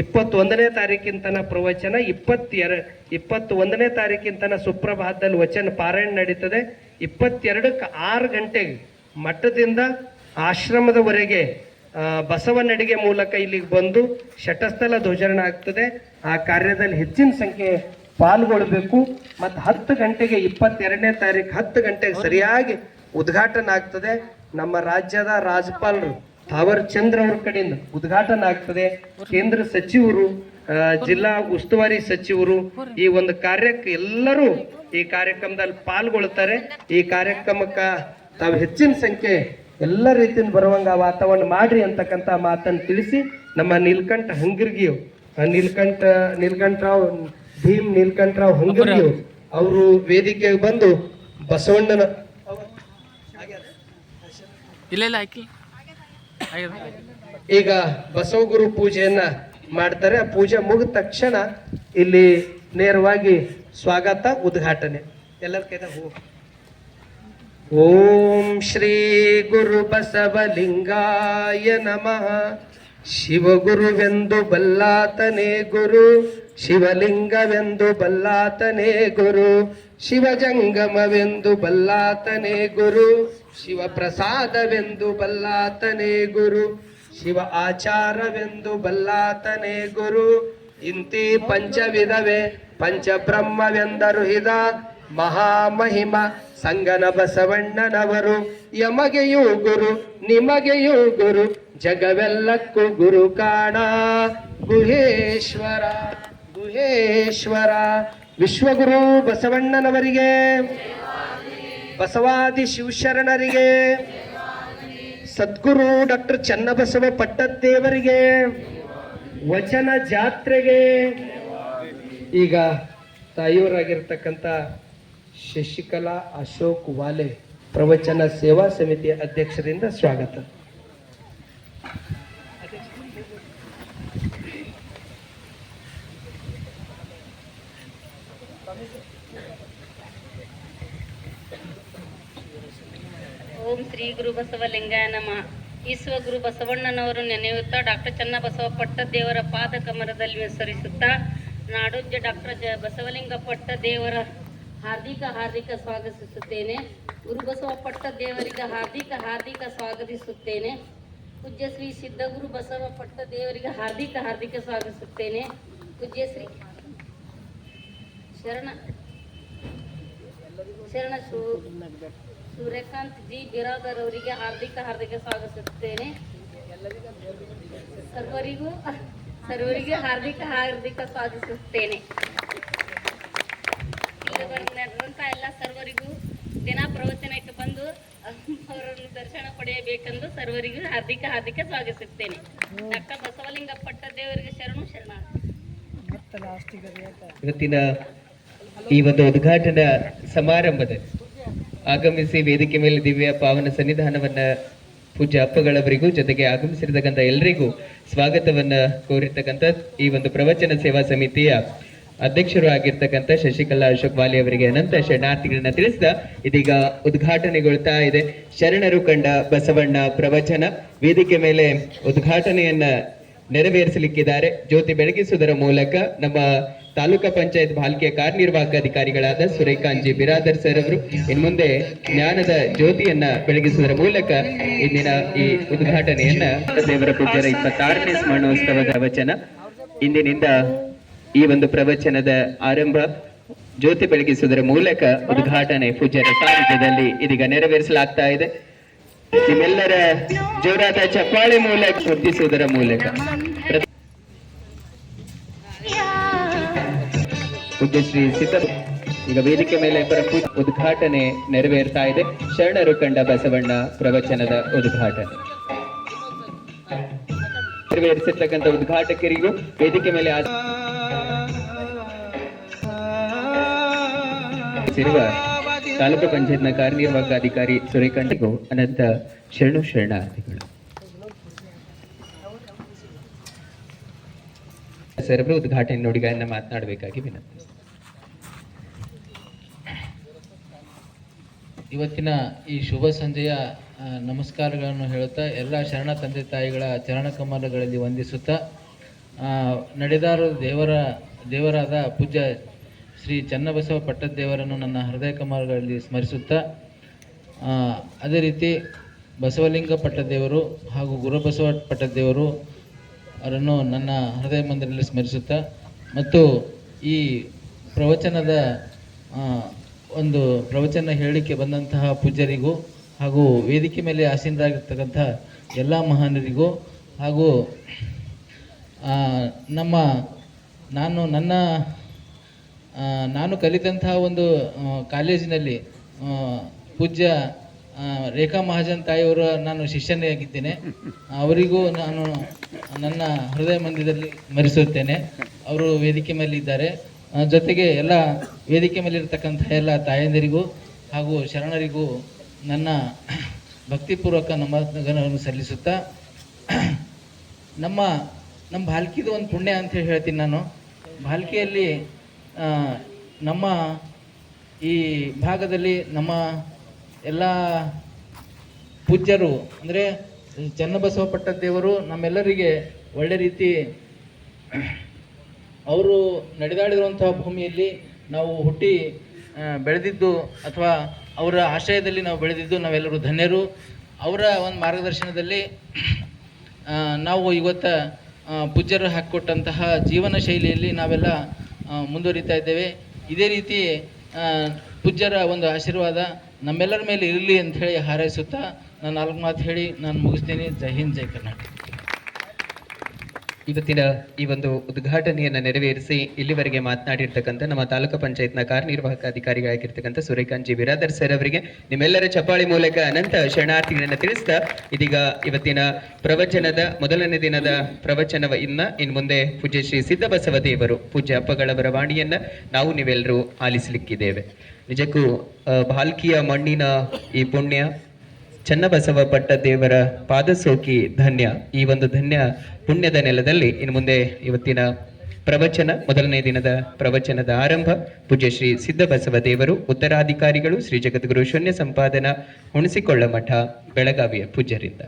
S1: ಇಪ್ಪತ್ತೊಂದನೇ ತಾರೀಕಿಂತನ ಪ್ರವಚನ, ಇಪ್ಪತ್ತೆರ, ಇಪ್ಪತ್ತೊಂದನೇ ತಾರೀಕಿಂತನ ಸುಪ್ರಭಾತದಲ್ಲಿ ವಚನ ಪಾರಾಯಣ ನಡೀತದೆ. ಇಪ್ಪತ್ತೆರಡಕ್ಕೆ ಆರು ಗಂಟೆಗೆ ಮಠದಿಂದ ಆಶ್ರಮದವರೆಗೆ ಬಸವನಡಿಗೆ ಮೂಲಕ ಇಲ್ಲಿಗೆ ಬಂದು ಶಟಸ್ಥಲ ಧ್ವಜರಣ ಆಗ್ತದೆ. ಆ ಕಾರ್ಯದಲ್ಲಿ ಹೆಚ್ಚಿನ ಸಂಖ್ಯೆ ಪಾಲ್ಗೊಳ್ಬೇಕು ಮತ್ತು ಹತ್ತು ಗಂಟೆಗೆ ಇಪ್ಪತ್ತೆರಡನೇ ತಾರೀಕು ಹತ್ತು ಗಂಟೆಗೆ ಸರಿಯಾಗಿ ಉದ್ಘಾಟನೆ ಆಗ್ತದೆ. ನಮ್ಮ ರಾಜ್ಯದ ರಾಜ್ಯಪಾಲರು ಥಾವರ್ ಚಂದ್ರ ಅವ್ರ ಕಡೆಯಿಂದ ಉದ್ಘಾಟನೆ ಆಗ್ತದೆ. ಕೇಂದ್ರ ಸಚಿವರು ಜಿಲ್ಲಾ ಉಸ್ತುವಾರಿ ಸಚಿವರು ಈ ಒಂದು ಕಾರ್ಯಕ್ಕೆ ಎಲ್ಲರೂ ಈ ಕಾರ್ಯಕ್ರಮದಲ್ಲಿ ಪಾಲ್ಗೊಳ್ತಾರೆ. ಈ ಕಾರ್ಯಕ್ರಮಕ್ಕೆ ತಾವು ಹೆಚ್ಚಿನ ಸಂಖ್ಯೆ ಎಲ್ಲ ರೀತಿಯಿಂದ ಬರುವಂಗ ವಾತಾವರಣ ಮಾಡ್ರಿ ಅಂತಕ್ಕಂಥ ಮಾತನ್ನು ತಿಳಿಸಿ ನಮ್ಮ ನೀಲ್ಕಂಠ ಹಂಗಿರ್ಗಿಯು ನೀಲ್ಕಂಠ, ನೀಲ್ಕಂಠರಾವ್, ಭೀಮ್ ನೀಲ್ಕಂಠರಾವ್ ಹಂಗಿರ್ಗಿಯು ಅವರು ವೇದಿಕೆಗೆ ಬಂದು ಬಸವಣ್ಣನ
S2: ಇಲ್ಲ ಇಲ್ಲ
S1: ಈಗ ಬಸವಗುರು ಪೂಜೆಯನ್ನ ಮಾಡ್ತಾರೆ. ಆ ಪೂಜೆ ಮುಗಿದ ತಕ್ಷಣ ಇಲ್ಲಿ ನೇರವಾಗಿ ಸ್ವಾಗತ, ಉದ್ಘಾಟನೆ. ಎಲ್ಲರ ಕೈದ ಹೋ. ಓಂ ಶ್ರೀ ಗುರು ಬಸವಲಿಂಗಾಯ ನಮಃ. ಶಿವಗುರುವೆಂದು ಬಲ್ಲಾತನೇ ಗುರು, ಶಿವಲಿಂಗವೆಂದು ಬಲ್ಲಾತನೇ ಗುರು, ಶಿವಜಂಗಮವೆಂದು ಬಲ್ಲಾತನೇ ಗುರು ಶಿವಪ್ರಸಾದವೆಂದು ಬಲ್ಲಾತನೇ ಗುರು, ಶಿವ ಆಚಾರವೆಂದು ಬಲ್ಲಾತನೇ ಗುರು. ಇಂತಿ ಪಂಚವಿಧವೇ, ಪಂಚಬ್ರಹ್ಮವೆಂದರು ಹಿದ ಮಹಾಮಹಿಮ ಸಂಗನ ಬಸವಣ್ಣನವರು ಯಮಗೆಯೂ ಗುರು, ನಿಮಗೆಯೂ ಗುರು, ಜಗವೆಲ್ಲಕ್ಕೂ ಗುರು ಕಾಣ. ಗುಹೇಶ್ವರ ಗುಹೇಶ್ವರ, ವಿಶ್ವಗುರು ಬಸವಣ್ಣನವರಿಗೆ. ಬಸವಾದಿ ಶಿವಶರಣರಿಗೆ, ಸದ್ಗುರು ಡಾಕ್ಟರ್ ಚನ್ನಬಸವ ಪಟ್ಟದ್ದೇವರಿಗೆ, ವಚನ ಜಾತ್ರೆಗೆ. ಈಗ ತಾಯಿಯವರಾಗಿರ್ತಕ್ಕಂಥ ಶಶಿಕಲಾ ಅಶೋಕ್ ವಾಲೆ ಪ್ರವಚನ ಸೇವಾ ಸಮಿತಿಯ ಅಧ್ಯಕ್ಷರಿಂದ ಸ್ವಾಗತ.
S2: ಓಂ ಶ್ರೀ ಗುರು ಬಸವಲಿಂಗಾಯ ನಮಃ. ಈಶ್ವ ಗುರು ಬಸವಣ್ಣನವರು ನೆನೆಯುತ್ತಾ ಡಾಕ್ಟರ್ ಚನ್ನಬಸವ ಪಟ್ಟದೇವರ ಪಾದ ಕಮರದಲ್ಲಿ ಹೆಸರಿಸುತ್ತಾ ನಾಡೋಜ ಡಾಕ್ಟರ್ ಜ ಬಸವಲಿಂಗ ಪಟ್ಟದೇವರ ಹಾರ್ದಿಕ ಹಾರ್ದಿಕ ಸ್ವಾಗತಿಸುತ್ತೇನೆ. ಗುರು ಬಸವ ಪಟ್ಟದೇವರಿಗೆ ಹಾರ್ದಿಕ ಹಾರ್ದಿಕ ಸ್ವಾಗತಿಸುತ್ತೇನೆ. ಪೂಜ್ಯ ಶ್ರೀ ಸಿದ್ಧಗುರು ಬಸವ ಪಟ್ಟದೇವರಿಗೆ ಹಾರ್ದಿಕ ಹಾರ್ದಿಕ ಸ್ವಾಗತಿಸುತ್ತೇನೆ. ಪೂಜ್ಯ ಶ್ರೀ ಶರಣ ಶರಣ ಸೂರ್ಯಕಾಂತ್ ಜಿ ಬಿರಾದರ್ ಅವರಿಗೆ ಹಾರ್ದಿಕ ಹಾರ್ದಿಕ ಸ್ವಾಗತಿಸುತ್ತೇನೆ. ಸರ್ವರಿಗೂ ಸರ್ವರಿಗೂ ಹಾರ್ದಿಕ ಹಾರ್ದಿಕ ಸ್ವಾಗತಿಸುತ್ತೇನೆ. ಇಲ್ಲಿ ಬಂದಂತ ಎಲ್ಲ ಸರ್ವರಿಗೂ ದಿನ ಪ್ರವಚನಕ್ಕೆ ಬಂದು ಅವರನ್ನು ದರ್ಶನ ಪಡೆಯಬೇಕೆಂದು ಸರ್ವರಿಗೂ ಹಾರ್ದಿಕ ಹಾರ್ದಿಕ ಸ್ವಾಗತಿಸುತ್ತೇನೆ. ಡಾಕ್ಟರ್ ಬಸವಲಿಂಗ ಪಟ್ಟದೇವರಿಗೆ ಶರಣು ಶರಣ
S3: ಇವತ್ತಿನ ಈ ಒಂದು ಉದ್ಘಾಟನಾ ಸಮಾರಂಭದಲ್ಲಿ ಆಗಮಿಸಿ ವೇದಿಕೆ ಮೇಲೆ ದಿವ್ಯ ಪಾವನ ಸನ್ನಿಧಾನವನ್ನ ಪೂಜ್ಯ ಅಪ್ಪಗಳವರಿಗೂ ಜೊತೆಗೆ ಆಗಮಿಸಿರ್ತಕ್ಕಂಥ ಎಲ್ಲರಿಗೂ ಸ್ವಾಗತವನ್ನ ಕೋರಿರ್ತಕ್ಕಂಥ ಈ ಒಂದು ಪ್ರವಚನ ಸೇವಾ ಸಮಿತಿಯ ಅಧ್ಯಕ್ಷರು ಆಗಿರ್ತಕ್ಕಂಥ ಶಶಿಕಲಾ ಅಶೋಕ್ ವಾಲಿ ಅವರಿಗೆ ಅನಂತ ಶರಣಾರ್ಥಿಗಳನ್ನ ತಿಳಿಸಿದ ಇದೀಗ ಉದ್ಘಾಟನೆಗೊಳ್ತಾ ಇದೆ. ಶರಣರು ಕಂಡ ಬಸವಣ್ಣ ಪ್ರವಚನ ವೇದಿಕೆ ಮೇಲೆ ಉದ್ಘಾಟನೆಯನ್ನ ನೆರವೇರಿಸಲಿಕ್ಕಿದ್ದಾರೆ. ಜ್ಯೋತಿ ಬೆಳಗಿಸುವುದರ ಮೂಲಕ ನಮ್ಮ ತಾಲೂಕಾ ಪಂಚಾಯತ್ ಬಾಲ್ಕಿಯ ಕಾರ್ಯನಿರ್ವಾಹಕ ಅಧಿಕಾರಿಗಳಾದ ಸುರೇಕಾಂತ್ ಜಿ ಬಿರಾದರ್ ಸರ್ ಅವರು ಇನ್ಮುಂದೆ ಜ್ಞಾನದ ಜ್ಯೋತಿಯನ್ನ ಬೆಳಗಿಸುವುದರ ಮೂಲಕ ಇಂದಿನ ಈ ಉದ್ಘಾಟನೆಯನ್ನ ದೇವರ ಪೂಜ್ಯರ ಇಪ್ಪತ್ತಾರನೇ ಸ್ಮರಣೋತ್ಸವದ ವಚನ, ಇಂದಿನಿಂದ ಈ ಒಂದು ಪ್ರವಚನದ ಆರಂಭ ಜ್ಯೋತಿ ಬೆಳಗಿಸುವುದರ ಮೂಲಕ ಉದ್ಘಾಟನೆ ಪೂಜ್ಯರ ಸಾನ್ನಿಧ್ಯದಲ್ಲಿ ಇದೀಗ ನೆರವೇರಿಸಲಾಗ್ತಾ ಇದೆ. ನಿಮ್ಮೆಲ್ಲರ ಜೋರಾದ ಚಪ್ಪಾಳೆ ಮೂಲಕ ಶ್ರದ್ಧಿಸುವುದರ ಮೂಲಕ. ಪೂಜ್ಯ ಶ್ರೀ ಸಿದ್ಧ ಈಗ ವೇದಿಕೆ ಮೇಲೆ ಉದ್ಘಾಟನೆ ನೆರವೇರ್ತಾ ಇದೆ. ಶರಣರು ಕಂಡ ಬಸವಣ್ಣ ಪ್ರವಚನದ ಉದ್ಘಾಟನೆ. ನೆರವೇರಿಸಿರ್ತಕ್ಕಂಥ ಉದ್ಘಾಟಕರಿಗೂ ವೇದಿಕೆ ಮೇಲೆ ಸಿರುವ ತಾಲೂಕು ಪಂಚಾಯತ್ನ ಕಾರ್ಯನಿರ್ವಾಹಕ ಅಧಿಕಾರಿ ಸುರೇಖಂಡಿಗೂ ಅನಂತ ಶರಣು ಶರಣಾರ್ಥಿಗಳು. ಸರ್ವರು ಉದ್ಘಾಟನೆ ನೋಡಿಗಾಯನ್ನ ಮಾತನಾಡಬೇಕಾಗಿ ವಿನಂತಿ.
S4: ಇವತ್ತಿನ ಈ ಶುಭ ಸಂಜೆಯ ನಮಸ್ಕಾರಗಳನ್ನು ಹೇಳುತ್ತಾ ಎಲ್ಲ ಶರಣ ತಂದೆ ತಾಯಿಗಳ ಚರಣ ಕಮಲಗಳಲ್ಲಿ ವಂದಿಸುತ್ತಾ ನಡೆದಾರ ದೇವರ, ದೇವರಾದ ಪೂಜ್ಯ ಶ್ರೀ ಚನ್ನಬಸವ ಪಟ್ಟದೇವರನ್ನು ನನ್ನ ಹೃದಯ ಕಮಲಗಳಲ್ಲಿ ಸ್ಮರಿಸುತ್ತಾ ಅದೇ ರೀತಿ ಬಸವಲಿಂಗ ಪಟ್ಟದೇವರು ಹಾಗೂ ಗುರುಬಸವ ಪಟ್ಟದೇವರು ಅವರನ್ನು ನನ್ನ ಹೃದಯ ಮಂದಿರದಲ್ಲಿ ಸ್ಮರಿಸುತ್ತಾ, ಮತ್ತು ಈ ಪ್ರವಚನದ ಒಂದು ಪ್ರವಚನ ಹೇಳಲಿಕ್ಕೆ ಬಂದಂತಹ ಪೂಜ್ಯರಿಗೂ ಹಾಗೂ ವೇದಿಕೆ ಮೇಲೆ ಆಸೀನರಾಗಿರ್ತಕ್ಕಂಥ ಎಲ್ಲ ಮಹಾನರಿಗೂ ಹಾಗೂ ನಮ್ಮ, ನಾನು ನನ್ನ ನಾನು ಕಲಿತಂತಹ ಒಂದು ಕಾಲೇಜಿನಲ್ಲಿ ಪೂಜ್ಯ ರೇಖಾ ಮಹಾಜನ್ ತಾಯಿಯವರ ನಾನು ಶಿಷ್ಯನಾಗಿದ್ದೇನೆ ಅವರಿಗೂ ನಾನು ನನ್ನ ಹೃದಯ ಮಂದಿರದಲ್ಲಿ ಮರೆಸುತ್ತೇನೆ ಅವರು ವೇದಿಕೆ ಮೇಲೆ ಇದ್ದಾರೆ ಜೊತೆಗೆ ಎಲ್ಲ ವೇದಿಕೆ ಮೇಲೆ ಇರತಕ್ಕಂಥ ಎಲ್ಲ ತಾಯಂದಿರಿಗೂ ಹಾಗೂ ಶರಣರಿಗೂ ನನ್ನ ಭಕ್ತಿಪೂರ್ವಕ ನಮನಗಳನ್ನು ಸಲ್ಲಿಸುತ್ತಾ, ನಮ್ಮ ನಮ್ಮ ಭಾಲ್ಕಿದು ಒಂದು ಪುಣ್ಯ ಅಂತ ಹೇಳಿ ಹೇಳ್ತೀನಿ ನಾನು. ಭಾಲ್ಕಿಯಲ್ಲಿ ನಮ್ಮ ಈ ಭಾಗದಲ್ಲಿ ನಮ್ಮ ಎಲ್ಲ ಪೂಜ್ಯರು, ಅಂದರೆ ಚನ್ನಬಸವಪಟ್ಟ ದೇವರು ನಮ್ಮೆಲ್ಲರಿಗೆ ಒಳ್ಳೆ ರೀತಿ ಅವರು ನಡೆದಾಡಿರುವಂತಹ ಭೂಮಿಯಲ್ಲಿ ನಾವು ಹುಟ್ಟಿ ಬೆಳೆದಿದ್ದು ಅಥವಾ ಅವರ ಆಶ್ರಯದಲ್ಲಿ ನಾವು ಬೆಳೆದಿದ್ದು ನಾವೆಲ್ಲರೂ ಧನ್ಯರು. ಅವರ ಒಂದು ಮಾರ್ಗದರ್ಶನದಲ್ಲಿ ನಾವು ಇವತ್ತು ಪೂಜ್ಯರು ಹಾಕಿಕೊಟ್ಟಂತಹ ಜೀವನ ಶೈಲಿಯಲ್ಲಿ ನಾವೆಲ್ಲ ಮುಂದುವರಿತಾ ಇದ್ದೇವೆ. ಇದೇ ರೀತಿ ಪೂಜ್ಯರ ಒಂದು ಆಶೀರ್ವಾದ ನಮ್ಮೆಲ್ಲರ ಮೇಲೆ ಇರಲಿ ಅಂತ ಹೇಳಿ ಹಾರೈಸುತ್ತಾ ನಾನು ನಾಲ್ಕು ಮಾತು ಹೇಳಿ ನಾನು ಮುಗಿಸ್ತೀನಿ. ಜೈ ಹಿಂದ್, ಜೈ ಕರ್ನಾಟಕ.
S3: ಇವತ್ತಿನ ಈ ಒಂದು ಉದ್ಘಾಟನೆಯನ್ನು ನೆರವೇರಿಸಿ ಇಲ್ಲಿವರೆಗೆ ಮಾತನಾಡಿರ್ತಕ್ಕಂಥ ನಮ್ಮ ತಾಲೂಕು ಪಂಚಾಯತ್ನ ಕಾರ್ಯನಿರ್ವಾಹಕ ಅಧಿಕಾರಿಗಳಾಗಿರ್ತಕ್ಕಂಥ ಸೂರ್ಯಕಾಂತ್ ಜಿ ಬಿರಾದರ್ ಸರ್ ಅವರಿಗೆ, ನಿಮ್ಮೆಲ್ಲರ ಚಪ್ಪಾಳಿ ಮೂಲಕ ಅನಂತ ಶರಣಾರ್ಥಿಗಳನ್ನು ತಿಳಿಸ್ತಾ, ಇದೀಗ ಇವತ್ತಿನ ಪ್ರವಚನದ ಮೊದಲನೇ ದಿನದ ಪ್ರವಚನವ ಇನ್ನ ಇನ್ನು ಮುಂದೆ ಪೂಜ್ಯ ಶ್ರೀ ಸಿದ್ದಬಸವ ದೇವರು ಪೂಜ್ಯ ಅಪ್ಪಗಳ ಬರವಾಣಿಯನ್ನ ನಾವು ನೀವೆಲ್ಲರೂ ಆಲಿಸಲಿಕ್ಕಿದ್ದೇವೆ. ನಿಜಕ್ಕೂ ಭಾಲ್ಕಿಯ ಮಣ್ಣಿನ ಈ ಪುಣ್ಯ ಚನ್ನಬಸವ ಪಟ್ಟ ದೇವರ ಪಾದಸೋಕಿ ಧನ್ಯ. ಈ ಒಂದು ಧನ್ಯ ಪುಣ್ಯದ ನೆಲದಲ್ಲಿ ಇನ್ನು ಮುಂದೆ ಇವತ್ತಿನ ಪ್ರವಚನ, ಮೊದಲನೇ ದಿನದ ಪ್ರವಚನದ ಆರಂಭ. ಪೂಜ್ಯ ಶ್ರೀ ಸಿದ್ದಬಸವ ದೇವರು ಉತ್ತರಾಧಿಕಾರಿಗಳು, ಶ್ರೀ ಜಗದ್ಗುರು ಶೂನ್ಯ ಸಂಪಾದನಾ ಹುಣಸಿಕೊಳ್ಳ ಮಠ, ಬೆಳಗಾವಿಯ ಪೂಜ್ಯರಿಂದ.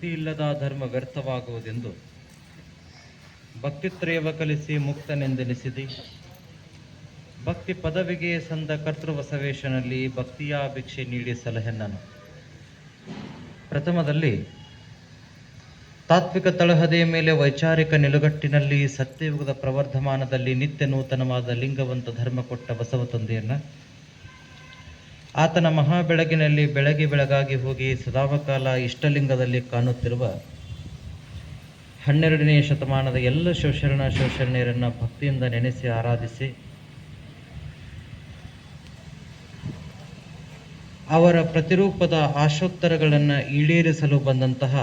S5: ಭಕ್ತಿ ಇಲ್ಲದ ಧರ್ಮ ವ್ಯರ್ಥವಾಗುವುದೆಂದು? ಭಕ್ತಿತ್ರಯವ ಕಲಿಸಿ ಮುಕ್ತನೆಂದೆನಿಸಿದಿ? ಭಕ್ತಿ ಪದವಿಗೆ ಸಂದ ಕರ್ತೃಬಸವೇಶನಲ್ಲಿ ಭಕ್ತಿಯ ಭಿಕ್ಷೆ ನೀಡಿ ಸಲಹೆನ್ನನು ಪ್ರಥಮದಲ್ಲಿ, ತಾತ್ವಿಕ ತಳಹದೆಯ ಮೇಲೆ ವೈಚಾರಿಕ ನಿಲುಗಟ್ಟಿನಲ್ಲಿ ಸತ್ಯಯುಗದ ಪ್ರವರ್ಧಮಾನದಲ್ಲಿ ನಿತ್ಯ ನೂತನವಾದ ಲಿಂಗವಂತ ಧರ್ಮ ಕೊಟ್ಟ ಬಸವ ತಂದೆಯನ್ನ ಆತನ ಮಹಾ ಬೆಳಗಿನಲ್ಲಿ ಬೆಳಗ್ಗೆ ಬೆಳಗಾಗಿ ಹೋಗಿ ಸದಾವಕಾಲ ಇಷ್ಟಲಿಂಗದಲ್ಲಿ ಕಾಣುತ್ತಿರುವ ಹನ್ನೆರಡನೇ ಶತಮಾನದ ಎಲ್ಲ ಶಿವಶರಣ ಶಿವಶರಣೆಯರನ್ನ ಭಕ್ತಿಯಿಂದ ನೆನೆಸಿ ಆರಾಧಿಸಿ ಅವರ ಪ್ರತಿರೂಪದ ಆಶೋತ್ತರಗಳನ್ನು ಈಡೇರಿಸಲು ಬಂದಂತಹ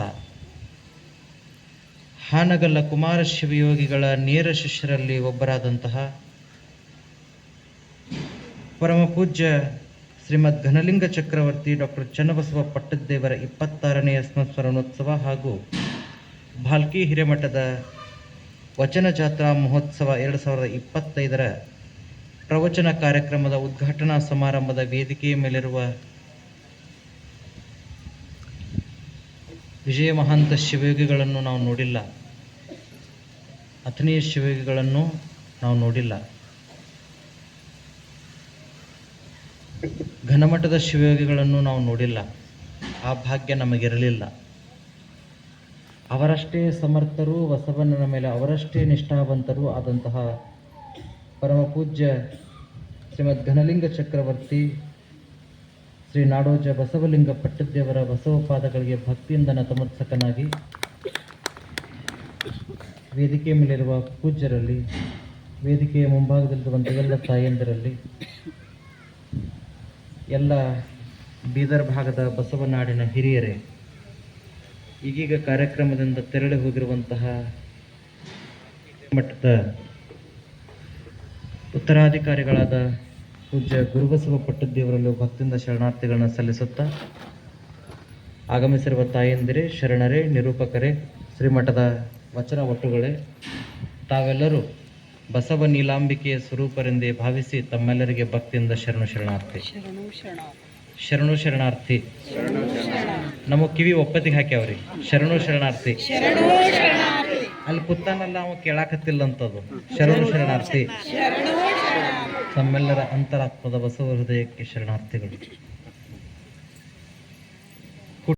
S5: ಹಾನಗಲ್ಲ ಕುಮಾರ ಶಿವಯೋಗಿಗಳ ನೇರ ಶಿಷ್ಯರಲ್ಲಿ ಒಬ್ಬರಾದಂತಹ ಪರಮ ಪೂಜ್ಯ ಶ್ರೀಮದ್ ಘನಲಿಂಗ ಚಕ್ರವರ್ತಿ ಡಾಕ್ಟರ್ ಚನ್ನಬಸವ ಪಟ್ಟದ್ದೇವರ ಇಪ್ಪತ್ತಾರನೆಯ ಸಂಸ್ಮರಣೋತ್ಸವ ಹಾಗೂ ಭಾಲ್ಕಿ ಹಿರೇಮಠದ ವಚನ ಜಾತ್ರಾ ಮಹೋತ್ಸವ ಎರಡು ಸಾವಿರದ ಇಪ್ಪತ್ತೈದರ ಪ್ರವಚನ ಕಾರ್ಯಕ್ರಮದ ಉದ್ಘಾಟನಾ ಸಮಾರಂಭದ ವೇದಿಕೆಯ ಮೇಲಿರುವ ವಿಜಯ ಮಹಾಂತ ಶಿವಯೋಗಿಗಳನ್ನು ನಾವು ನೋಡಿಲ್ಲ. ಅಥನೀಯ ಶಿವಯೋಗಿಗಳನ್ನು ನಾವು ನೋಡಿಲ್ಲ. ಘನಮಠದ ಶಿವಯೋಗಿಗಳನ್ನು ನಾವು ನೋಡಿಲ್ಲ. ಆ ಭಾಗ್ಯ ನಮಗಿರಲಿಲ್ಲ. ಅವರಷ್ಟೇ ಸಮರ್ಥರು, ಬಸವಣ್ಣನ ಮೇಲೆ ಅವರಷ್ಟೇ ನಿಷ್ಠಾವಂತರು ಆದಂತಹ ಪರಮ ಪೂಜ್ಯ ಶ್ರೀಮದ್ ಘನಲಿಂಗ ಚಕ್ರವರ್ತಿ ಶ್ರೀ ನಾಡೋಜ ಬಸವಲಿಂಗ ಪಟ್ಟದೇವರ ಬಸವ ಪಾದಗಳಿಗೆ ಭಕ್ತಿಯಿಂದ ನತಮತ್ಸಕನಾಗಿ ವೇದಿಕೆ ಮೇಲಿರುವ ಪೂಜ್ಯರಲ್ಲಿ, ವೇದಿಕೆಯ ಮುಂಭಾಗದಲ್ಲಿರುವಂಥ ಎಲ್ಲ ತಾಯಂದಿರಲ್ಲಿ ಎಲ್ಲ ಬೀದರ್ ಭಾಗದ ಬಸವನಾಡಿನ ಹಿರಿಯರೇ, ಈಗೀಗ ಕಾರ್ಯಕ್ರಮದಿಂದ ತೆರಳಿ ಹೋಗಿರುವಂತಹ ಮಠದ ಉತ್ತರಾಧಿಕಾರಿಗಳಾದ ಪೂಜ್ಯ ಗುರುಬಸವ ಪಟ್ಟದ್ದೇವರಲ್ಲೂ ಭಕ್ತಿಯಿಂದ ಶರಣಾರ್ಥಿಗಳನ್ನ ಸಲ್ಲಿಸುತ್ತಾ ಆಗಮಿಸಿರುವ ತಾಯಂದಿರೇ, ಶರಣರೇ, ನಿರೂಪಕರೇ, ಶ್ರೀಮಠದ ವಚನ ಒಟ್ಟುಗಳೇ, ತಾವೆಲ್ಲರೂ ಬಸವ ನೀಲಾಂಬಿಕೆಯ ಸ್ವರೂಪರೆಂದೇ ಭಾವಿಸಿ ತಮ್ಮೆಲ್ಲರಿಗೆ ಭಕ್ತಿಯಿಂದ ಶರಣು ಶರಣಾರ್ಥಿ. ಶರಣು ಶರಣಾರ್ಥಿ. ನಮ್ಮ ಕಿವಿ ಒಪ್ಪತ್ತಿಗೆ ಹಾಕ್ಯಾವ್ರಿ. ಶರಣು ಶರಣಾರ್ಥಿ. ಅಲ್ಲಿ ಕುತ್ತಾನಲ್ಲ ಅವ ಕೇಳಾಕತ್ತಿಲ್ಲ ಅಂತದು ಶರಣು ಶರಣಾರ್ಥಿ. ತಮ್ಮೆಲ್ಲರ ಅಂತರಾತ್ಮದ ಬಸವ ಹೃದಯಕ್ಕೆ ಶರಣಾರ್ಥಿಗಳು.